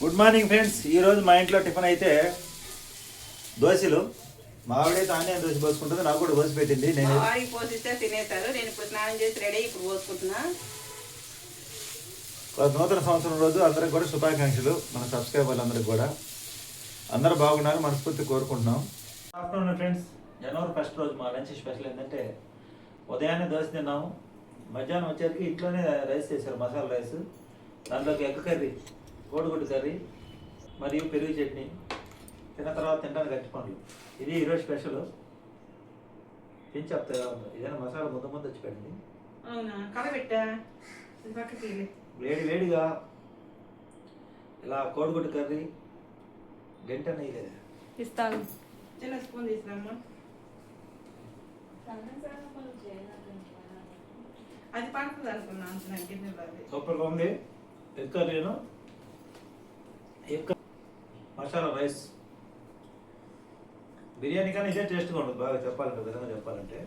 Good morning friends ఈరోజు మా ఇంట్లో టిఫిన్ అయితే దోశలు. మా ఆవిడైతే ఆనియన్ దోశ పోసుకుంటుంది నాకు కూడా పోసి పెట్టింది. నేను వారికి పోసిస్తే తినేస్తారు. నేను ఇప్పుడు స్నానం చేసి రెడీ ఇప్పుడు పోసుకుంటున్నా. నూతన సంవత్సరం రోజు అందరికి కూడా శుభాకాంక్షలు మన సబ్స్క్రైబర్లు అందరికి కూడా. అందరూ బాగున్నారు మనస్ఫూర్తి కోరుకుంటున్నాం. ఆఫ్టర్నూన్ ఫ్రెండ్స్ జనవరి ఫస్ట్ రోజు మా లంచ్ స్పెషల్ ఏంటంటే ఉదయాన్నే దోశ తిన్నాము. మధ్యాహ్నం వచ్చేసరికి ఇంట్లోనే రైస్ చేశారు మసాలా రైస్. దాంట్లోకి ఎగ్ కర్రీ. కోడిగుడ్డు కర్రీ మరియు పెరుగు చట్నీ. తిన్న తర్వాత తినడానికి గట్టి పండ్లు ఇది ఈరోజు స్పెషల్. ఏం చెప్తా ఇదేనా మసాలా ముద్ద ముద్ద వచ్చి పెట్టింది. వేడి వేడిగా ఇలా కోడిగుడ్డు కర్రీ గంట ఇస్తాను. చిన్న స్పూన్ తీసుకురామ్మా అది పడుతుంది అనుకున్నాను సూపర్గా ఉంది. కర్రీను ఎగ్ మసాలా రైస్. బిర్యానీ కానీ ఇదే టేస్ట్గా ఉంటుంది బాగా చెప్పాలంటే విధంగా చెప్పాలంటే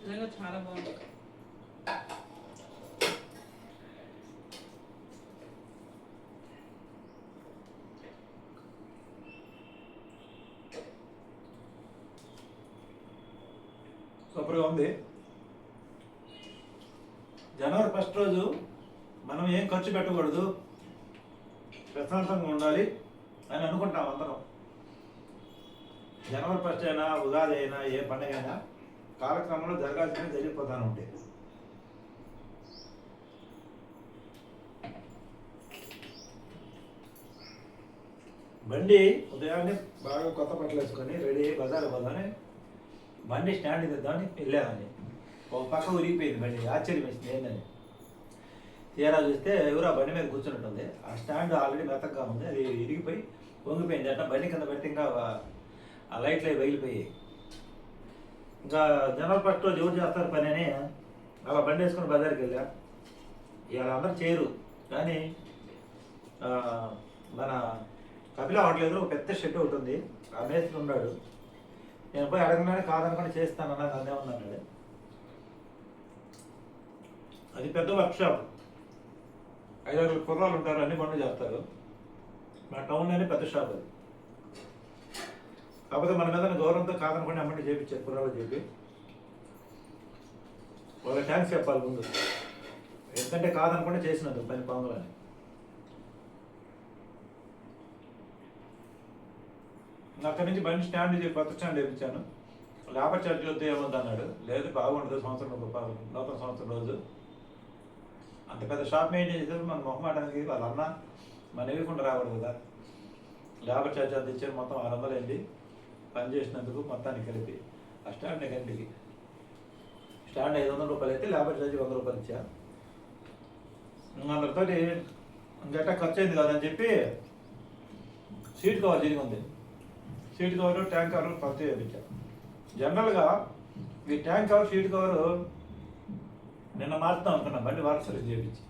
నిజంగా చాలా బాగుంది సూపర్గా ఉంది. జనవరి ఫస్ట్ రోజు మనం ఏం ఖర్చు పెట్టకూడదు. ప్రశాంతంగా ఉండాలి అని అనుకుంటాం అందరం. జనవరి ఫస్ట్ అయినా ఉగాది అయినా ఏ పండుగ అయినా కాలక్రమంలో జరగాల్సిన జరిగిపోతాను ఉంటాయి బండి ఉదయాన్నే బాగా కొత్త బట్టలు వేసుకొని రెడీ అయ్యి బజార్ బండి స్టాండ్ ఇద్దామని వెళ్ళామని ఒక పక్క ఉరిగిపోయింది బండి ఆశ్చర్యం వేసింది ఏంటని. తీరా చూస్తే ఎవరు ఆ బండి మీద కూర్చున్నట్టుంది. ఆ స్టాండ్ ఆల్రెడీ మెత్తగా ఉంది అది ఇరిగిపోయి వంగిపోయింది అట్లా బండి కింద పెట్టి ఇంకా ఆ లైట్లు అవి పగిలిపోయాయి. ఇంకా జనరల్ ఫస్ట్ రోజు ఎవరు చేస్తారు పని అని అలా బండి వేసుకుని బజార్కి వెళ్ళా. ఇవాళ అందరూ చేయరు. కానీ మన కపిల హోటల్ ఎదురు ఒక పెద్ద షెడ్ ఒకటి ఉంది. ఆ మేస్త్రి ఉన్నాడు. నేను పోయి అడగగానే కాదనుకుని చేస్తానన్నా అదే ఉన్నాడు అది పెద్ద వర్క్ షాప్ ఐదారు కుర్రాలు ఉంటారు అన్ని పనులు చేస్తారు. మా టౌన్లోనే పెద్ద షాప్ అది. కాకపోతే మన మీద గౌరవంతో కాదనుకుని అమ్మంటే చేపించారు కుర్రాలు చెప్పి వాళ్ళ థ్యాంక్స్ చెప్పాలి ముందు. ఎందుకంటే కాదనుకుంటే చేసినందుకు పని పనులని అక్కడి నుంచి బండి స్టాండ్ చేసి కొత్త స్టాండ్ వేయించాను. లేబర్ ఛార్జ్ వద్ద ఏముంది అన్నాడు. లేదు బాగుండదు సంవత్సరం రూపాయలు నూతన సంవత్సరం రోజు. అంత పెద్ద షాప్ మెయింటైన్ చేసేది మన మొహమాటానికి వాళ్ళ అన్న మన ఇవ్వకుండా రాకూడదు కదా. లేబర్ ఛార్జ్ అంత ఇచ్చారు మొత్తం ఆరు వందలు అయింది. పని చేసినందుకు మొత్తానికి కలిపి. ఆ స్టాండ్ గంటకి స్టాండ్ ఐదు వందల రూపాయలు అయితే లేబర్ ఛార్జ్ వంద రూపాయలు ఇచ్చా. అందరితో గట్ట ఖర్చు అయింది కదని చెప్పి సీట్ కవర్ తిరిగి ఉంది. సీట్ కవర్ ట్యాంక్ కవర్ చేయించాం జనరల్గా ఈ ట్యాంక్ కవర్ సీట్ కవర్ నిన్న మార్చుదాం అనుకున్నా బండి వాటర్ సర్వీస్ చేయించి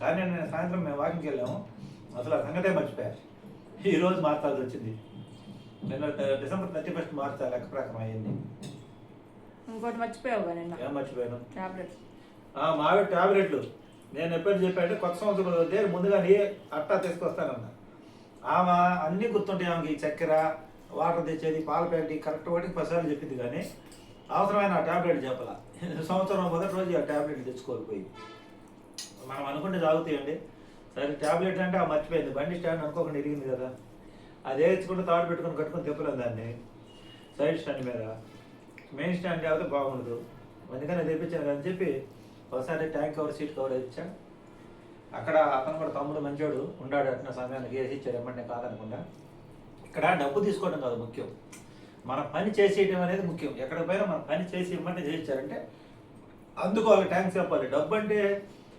కానీ నేను సాయంత్రం మేము వాకింగ్కి వెళ్ళాము. అసలు ఆ సంగతే మర్చిపోయా ఈ రోజు మార్చాల్సి వచ్చింది. నిన్న డిసెంబర్ థర్టీ ఫస్ట్ మార్చా లెక్క ప్రకారం అయ్యింది. ఇంకోటి మర్చిపోయావు నిన్న? ఏం మర్చిపోయాను? టాబ్లెట్స్. మావి టాబ్లెట్లు. నేను ఎప్పుడు చెప్పానంటే కొత్త సంవత్సరం వస్తే ముందుగానే అట్టా తీసుకొస్తానన్న. ఆమె అన్నీ గుర్తుంటాయి ఆమెకి ఈ చక్కెర వాటర్ తెచ్చేది పాల ప్యాకెట్ కరెక్ట్ వాటికి పసార్లు చెప్పింది కానీ అవసరమైన ఆ టాబ్లెట్ చెప్పాల. సంవత్సరం మొదటి రోజు ఆ టాబ్లెట్ తెచ్చుకోకపోయి మనం అనుకుంటే తాగుతాయండి. సరే ట్యాబ్లెట్ అంటే ఆ మర్చిపోయింది. బండి స్టాండ్ అనుకోకుండా ఇరిగింది కదా. అదే తెచ్చుకుంటే తాడు పెట్టుకొని కట్టుకొని తిప్పలేదు దాన్ని. సైడ్ స్టాండ్ మీద. మెయిన్ స్టాండ్ లేకపోతే బాగుండదు. అందుకని తెప్పించాను అని చెప్పి ఒకసారి ట్యాంక్ కవర్ సీట్ కవర్ ఇచ్చా అక్కడ అతను కూడా తమ్ముడు మంచోడు. ఉండాడు అట్టిన సమయానికి. వేసి ఇచ్చారు ఎమ్మంటే కాదనకుండా. ఇక్కడ డబ్బు తీసుకోవడం కాదు ముఖ్యం. మన పని చేసేయడం అనేది ముఖ్యం. ఎక్కడికి పోయినా మన పని చేసి ఇమ్మంటే చేయించారంటే అందుకోవాలి ట్యాంక్స్ చెప్పాలి. డబ్బు అంటే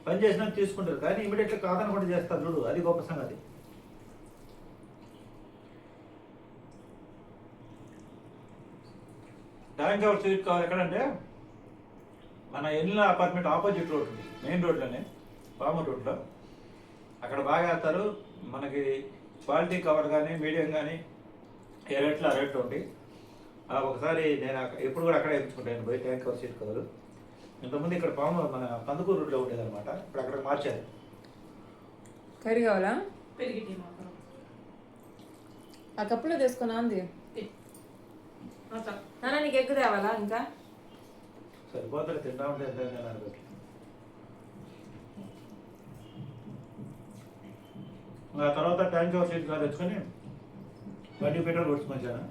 పని చేసినా తీసుకుంటారు. కానీ ఇమీడియట్గా కాదనకుండా చేస్తారు చూడు. అది గొప్ప సంగతి. ట్యాంక్ ఎవరు సీట్ కవర్ ఎక్కడంటే మన ఎల్లిన అపార్ట్మెంట్ ఆపోజిట్ రోడ్ ఉంది. మెయిన్ రోడ్లోనే. పాము రోడ్లో. అక్కడ బాగా వేస్తారు. మనకి క్వాలిటీ కవర్ కానీ మీడియం కానీ ఏ రేట్లో ఆ రేట్లు ఆ, ఒకసారి నేను ఎప్పుడు కూడా అక్కడే ఎంచుకుంటాను పోయి ట్యాంక్ కవర్ సీట్ కవర్ ఇంతకుముందు ఇక్కడ పాము మన కందుకూరు రోడ్లో ఉండేది అనమాట ఇప్పుడు అక్కడ మార్చారు. కర్రీ కావాలా? ఆ కప్పులో తీసుకున్నా అంది. నాన్న నీకు ఎక్కువ తేవాలా ఇంకా? సరిపోతుంది తింటా ఉంటే ఎంత నేను అనుకోవచ్చు ఆ తర్వాత ట్యాంక్ కవర్ సీట్ కవర్ తెచ్చుకొని బండి పెట్రోల్ కొట్టుకొచ్చాను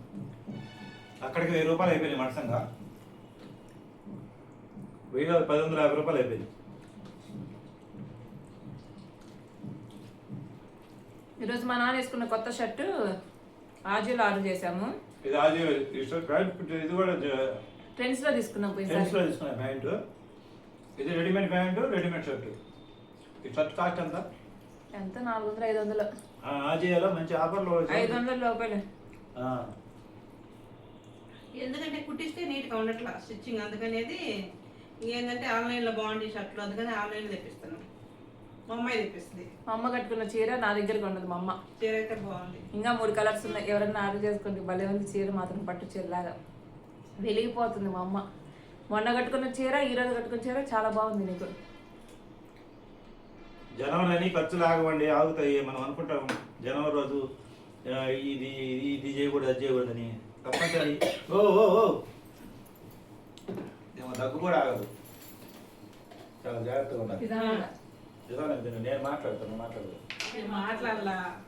అక్కడికి వెయ్యి రూపాయలు అయిపోయింది మడసంగా వెయ్యి కాదు, పది వందల యాభై రూపాయలు అయిపోయింది ఈరోజు మా నాన్న వేసుకున్న కొత్త షర్టు ఆజీలో ఆర్డర్ చేసాము ఇది ప్యాంట్ ఇది కూడా ట్రెండ్స్లో తీసుకున్నాం జెంట్స్లో పోయినసారి తీసుకున్న ప్యాంటు. ఇది రెడీమేడ్ ప్యాంటు రెడీమేడ్ షర్ట్. ఈ షర్ట్ కాస్ట్ ఎంత? ఎంత? నాలుగు వందలు ఐదు వందలు ఆజియాలో మంచి ఆఫర్లో ఐదు వందల లోపలే. ఆ, ఎందుకంటే కుట్టిస్తే నీట్గా ఉండట్లా స్టిచ్చింగ్. అందుకనేది ఏంటంటే ఆన్లైన్లో బాగుంది షర్ట్లు అందుకని ఆన్లైన్లో తెప్పిస్తాను మా అమ్మాయి తెప్పిస్తుంది. మా అమ్మ కట్టుకున్న చీర నా దగ్గరకు ఉండదు మా అమ్మ. చీర అయితే బాగుంది. ఇంకా మూడు కలర్స్ ఉన్నాయి. ఎవరన్నా ఆర్డర్ చేసుకుంటే భలే ఉంది చీర మాత్రం పట్టు చీరలాగా వెలిగిపోతుంది మా అమ్మ. మొన్న కట్టుకున్న చీర ఈ రోజు కట్టుకున్న చీర చాలా బాగుంది నీకు. జనవరి అని ఖర్చులు ఆగవండి ఆగుతాయి మనం అనుకుంటాం. జనవరి రోజు ఇది ఇది చేయకూడదు అది చేయకూడదని. తప్పనిసరి. ఓ ఓ ఓ. ఏమో దగ్గు కూడా ఆగదు. చాలా జాగ్రత్తగా ఉండాలి. నిజానికి నేను- మాట్లాడతాను మాట్లాడదు. మాట్లాడలా.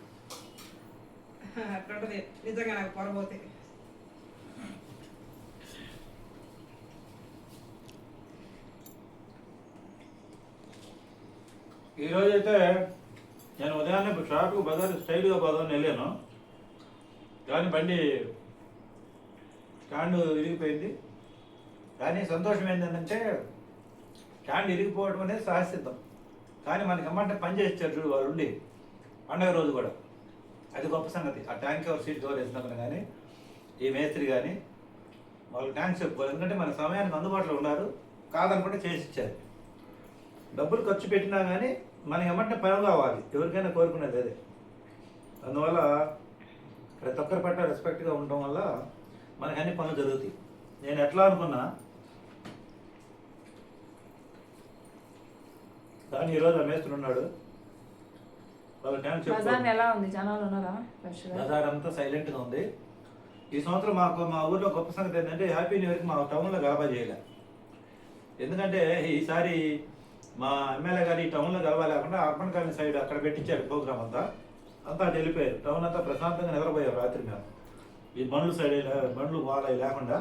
అట్లుంటది. నిజంగా నాకు పొరబోతే. ఈరోజైతే అయితే నేను ఉదయాన్నే షాప్కి బజార్ స్టైల్గా పోదామని వెళ్ళాను. కానీ బండి స్టాండ్ ఇరిగిపోయింది. కానీ సంతోషం ఏంటంటే స్టాండ్ ఇరిగిపోవడం అనేది సాహసిద్ధం. కానీ మనకి అమ్మంటే పని చేస్తారు చూడు వాళ్ళు ఉండి. పండగ రోజు కూడా. అది గొప్ప సంగతి. ఆ ట్యాంక్ ఎవరు సీట్ కవర్ వేసినప్పుడు కానీ ఈ మేస్త్రి కానీ వాళ్ళు ట్యాంక్స్ చెప్పుకోవాలి. ఎందుకంటే మన సమయానికి అందుబాటులో ఉన్నారు. కాదనుకుంటే చేసి ఇచ్చారు. డబ్బులు ఖర్చు పెట్టినా కానీ మనకి ఏమంటే పని కావాలి ఎవరికైనా కోరుకునేది అదే. అందువల్ల ప్రతి ఒక్కరి పట్ల రెస్పెక్ట్గా ఉండటం వల్ల మనకి అన్ని పనులు జరుగుతాయి. నేను ఎట్లా అనుకున్నా కానీ ఈరోజు ట్యాంక్ బజార్ అంతా సైలెంట్గా ఉంది. ఈ సంవత్సరం మాకు మా ఊర్లో గొప్ప సంగతి ఏంటంటే హ్యాపీ న్యూ ఇయర్కి మా టౌన్లో గలబా చేయలే. ఎందుకంటే ఈసారి మా ఎమ్మెల్యే గారు ఈ టౌన్లో కలవలేకుండా అర్బన్ కాలనీ సైడ్ అక్కడ పెట్టించారు ప్రోగ్రామ్ అంతా. అంతా అటు వెళ్ళిపోయారు. టౌన్ అంతా ప్రశాంతంగా నిద్రపోయారు రాత్రి మేము ఈ బండ్లు సైడ్ బండ్లు వాళ్ళవి లేకుండా.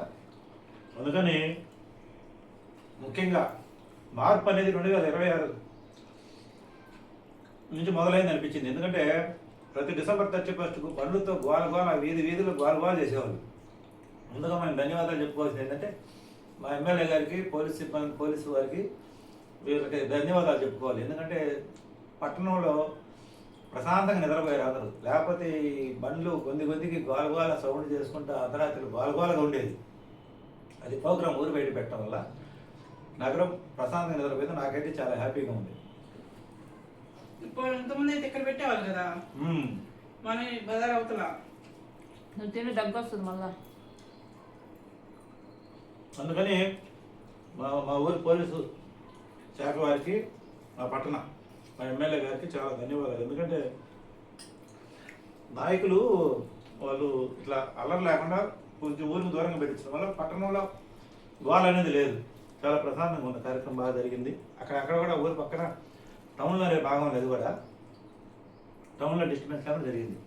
అందుకని ముఖ్యంగా మార్పు అనేది రెండు వేల ఇరవై ఆరు నుంచి మొదలైంది అనిపించింది. ఎందుకంటే ప్రతి డిసెంబర్ థర్టీ ఫస్ట్కు బండ్లతో గోల గోల వీధి వీధులు గోల గోల చేసేవాళ్ళు. ముందుగా మనం ధన్యవాదాలు చెప్పుకోవాల్సింది ఏంటంటే మా ఎమ్మెల్యే గారికి పోలీస్ సిబ్బంది పోలీసు వారికి వీళ్ళకి ధన్యవాదాలు చెప్పుకోవాలి. ఎందుకంటే పట్టణంలో ప్రశాంతంగా నిద్రపోయారు అందరూ లేకపోతే ఈ బండ్లు గొంది గొందికి గోల గోల సౌండ్ చేసుకుంటూ అర్ధరాత్రి గోల గోలగా ఉండేది. అది ప్రోగ్రామ్ ఊరు బయట పెట్టడం వల్ల నగరం ప్రశాంతంగా నిద్రపోయింది. నాకైతే చాలా హ్యాపీగా ఉంది. ఇప్పుడు ఇంతమంది అయితే ఇక్కడ పెట్టేవాళ్ళు కదా? మ్మ్. మన బజార్ అవతల. నువ్వు తిని దగ్గు వస్తుంది మళ్ళా. అందుకని మా మా ఊరి పోలీసు శాఖ వారికి మా పట్టణ మా ఎమ్మెల్యే గారికి చాలా ధన్యవాదాలు. ఎందుకంటే నాయకులు వాళ్ళు ఇట్లా అల్లరి లేకుండా కొంచెం ఊరికి దూరంగా పెట్టించడం వల్ల పట్టణంలో గోల అనేది లేదు. చాలా ప్రశాంతంగా ఉన్న కార్యక్రమం బాగా జరిగింది. అక్కడ అక్కడ కూడా ఊరి పక్కన టౌన్లోనే భాగం లేదు కూడా టౌన్లో డిస్టర్బెన్స్ కానీ జరిగింది.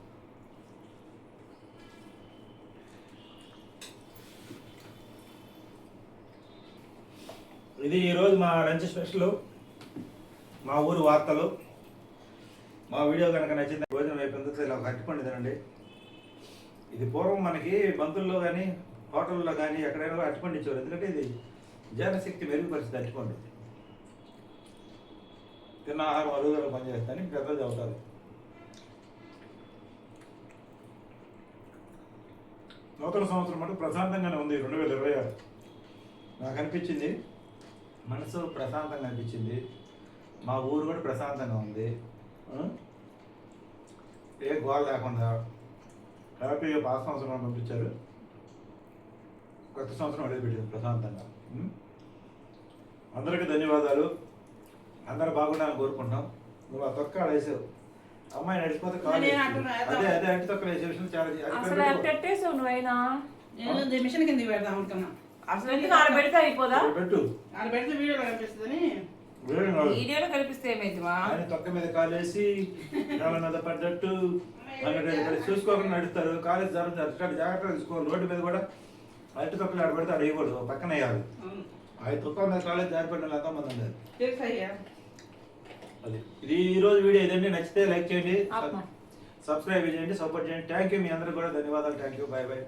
ఇది ఈరోజు మా లంచ్ స్పెషల్ మా ఊరు వార్తలు. మా వీడియో కనుక నచ్చింది భోజనం అయిపోయింది ఇలా ఒక అరటిపండు తినండి. ఇది పూర్వం మనకి బంతుల్లో కానీ హోటల్లో కానీ ఎక్కడైనా కూడా అరటిపండు ఇచ్చేవారు. ఎందుకంటే ఇది జీర్ణశక్తి మెరుగుపరిచింది అరటిపండు. తిన్న ఆహారం అరుగుదల పనిచేస్తుందని పెద్దలు చదువుతారు నూతన సంవత్సరం అంటే ప్రశాంతంగానే ఉంది రెండు వేల ఇరవై ఆరు. నాకు అనిపించింది మనసు ప్రశాంతంగా అనిపించింది. మా ఊరు కూడా ప్రశాంతంగా ఉంది? ఏ గోల లేకుండా హ్యాపీగా పాత సంవత్సరం పంపించారు. కొత్త సంవత్సరం అడుగుపెట్టింది ప్రశాంతంగా? అందరికీ ధన్యవాదాలు. అందరూ బాగుండాలని కోరుకుంటాం నువ్వు ఆ తొక్క ఆడ వేసావు. అమ్మాయి నడిచిపోతే కాదు అదే అదే అంటి తొక్కలు వేసే విషయం చాలా మిషన్ కింద పెడదాం అనుకున్నా. అసలు ఎందుకు అయిపోదా? పెట్టు. ఆడ పెడితే వీడియోలో కనిపిస్తుందని. వీడియోలో కనిపిస్తే ఏమైందిమా ఆయన తొక్క మీద కాలేసి పడ్డట్టు ఇక్కడ చూసుకోకుండా నడుస్తారు. కాలేజ్ అటు జాగ్రత్తగా రోడ్డు మీద కూడా అటు తొక్కలు ఆడ పెడితే ఆడ వేయకూడదు. పక్కన వేయాలి. అవును. ఆ తొక్క మీద కాలేజ్ జారిపడిన ఎంతో మంది ఉన్నారు. అది. ఇది ఈ రోజు వీడియో. ఇదండి. నచ్చితే లైక్ చేయండి. సబ్స్క్రైబ్ చేయండి. సపోర్ట్ చేయండి. థ్యాంక్ యూ మీ అందరికీ కూడా ధన్యవాదాలు. Thank you bye bye